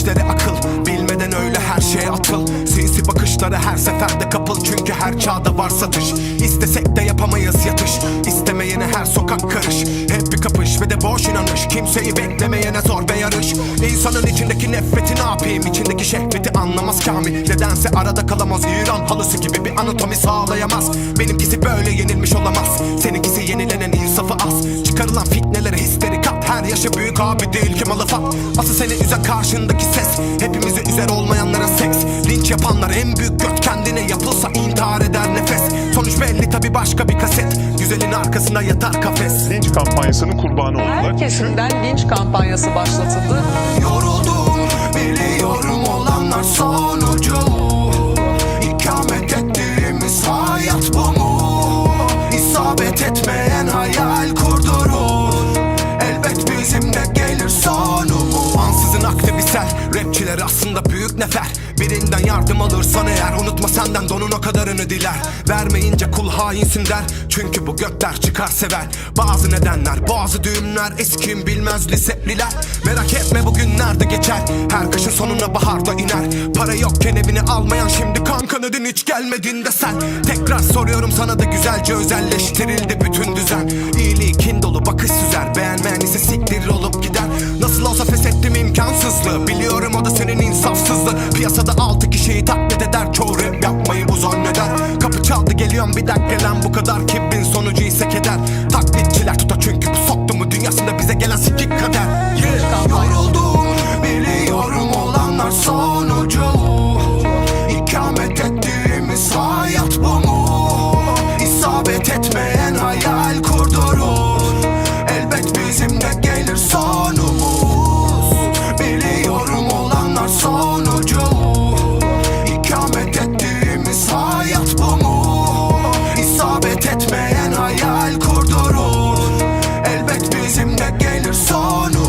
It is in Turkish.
İşleri akıl. Bilmeden öyle her şeye atıl. Sinsi bakışları her seferde kapıl. Çünkü her çağda var satış. İstesek de yapamayız yatış. İstemeyene her sokak karış. Hep bir kapış ve de boş inanış. Kimseyi beklemeyene zor ve yarış. İnsanın içindeki nefreti ne yapayım? İçindeki şehveti anlamaz Kamil. Nedense arada kalamaz. İran halısı gibi bir anatomi sağlayamaz. Benimkisi böyle yenilmiş olamaz. Seninkisi yenilenen insafı az. Çıkarılan fitnelere histeri kat Her yaşı büyük abi değil ki malı fat seni üzen karşındaki ses. Hepimizi üzer olmayanlara seks. Linç yapanlar en büyük göt kendine yapılsa intihar eder nefes. Sonuç belli tabi başka bir kaset. Güzelin arkasında yatar kafes. Linç kampanyasının kurbanı oldular. Her kesimden linç kampanyası başlatıldı. Yoruldum biliyorum olanlar sonucu. İkamet ettiğimiz hayat bu mu? İsabet etmeyen rapçiler aslında büyük nefer. Birinden yardım alırsan eğer unutma senden donun o kadarını diler. Vermeyince kul hainsin der Çünkü bu gökler çıkar sever. Bazı nedenler bazı düğümler Eskim bilmez liseliler. Merak etme bugün nerede geçer? Her kışın sonuna baharda iner. Para yokken evini almayan şimdi kanka neden hiç gelmedin de sen Tekrar soruyorum sana da güzelce özelleştirildi bütün düzen. İyiliği kin dolu bakış süzer Beğenmeyen Piyasada altı kişiyi taklit eder çoğu torn